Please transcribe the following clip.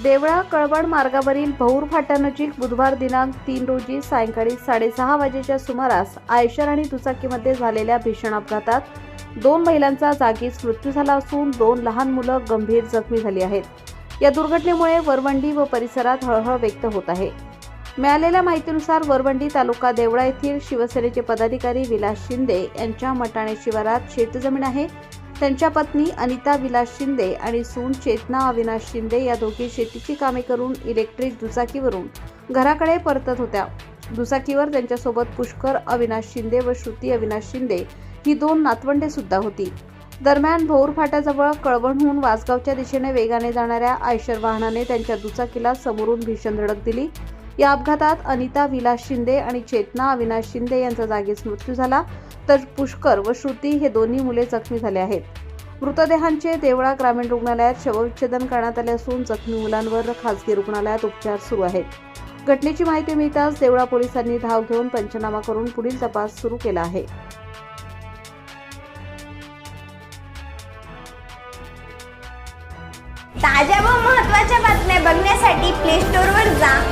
देवळा कळवण मार्गावरील भौर फाट्यानजीक बुधवार दिनांक तीन रोजी सायंकाळी साडेसहा वाजेच्या सुमारास आयशर आणि दुचाकीमध्ये झालेल्या भीषण अपघातात दोन महिलांचा जागीच मृत्यू झाला असून दोन लहान मुलं गंभीर जखमी झाली आहेत. या दुर्घटनेमुळे वरवंडी व परिसरात हळहळ व्यक्त होत आहे. मिळालेल्या माहितीनुसार वरवंडी तालुका देवळा येथील शिवसेनेचे पदाधिकारी विलास शिंदे यांच्या मटाणे शिवारात शेतजमीन आहे. त्यांच्या पत्नी अनिता विलास शिंदे आणि सून चेतना अविनाश शिंदे या दोघी शेतीची कामे करून इलेक्ट्रिक दुचाकीवरून घराकडे परतत होत्या. दुचाकीवर त्यांच्यासोबत पुष्कर अविनाश शिंदे व श्रुती अविनाश शिंदे ही दोन नातवंडे सुद्धा होती. दरम्यान भोर फाट्याजवळ कळवणहून वासगावच्या दिशेने वेगाने जाणाऱ्या आयशर वाहनाने त्यांच्या दुचाकीला समोरून भीषण धडक दिली. या अपघातात अनिता विलास शिंदे आणि चेतना अविनाश शिंदे यांचा जागीच मृत्यू झाला. तर पुष्कर व श्रुती हे दोन्ही मुले जखमी झाले आहेत. मृतदेहांचे देवळा ग्रामीण रुग्णालयात शवविच्छेदन करण्यात आले असून जखमी मुलांवर खासगी रुग्णालयात उपचार सुरू आहेत. घटनेची माहिती मिळताच देवळा पोलिसांनी धाव घेऊन पंचनामा करून पुढील तपास सुरू केला आहे. ताज्या व महत्त्वाच्या बातम्या बघण्यासाठी प्ले स्टोअरवर जा.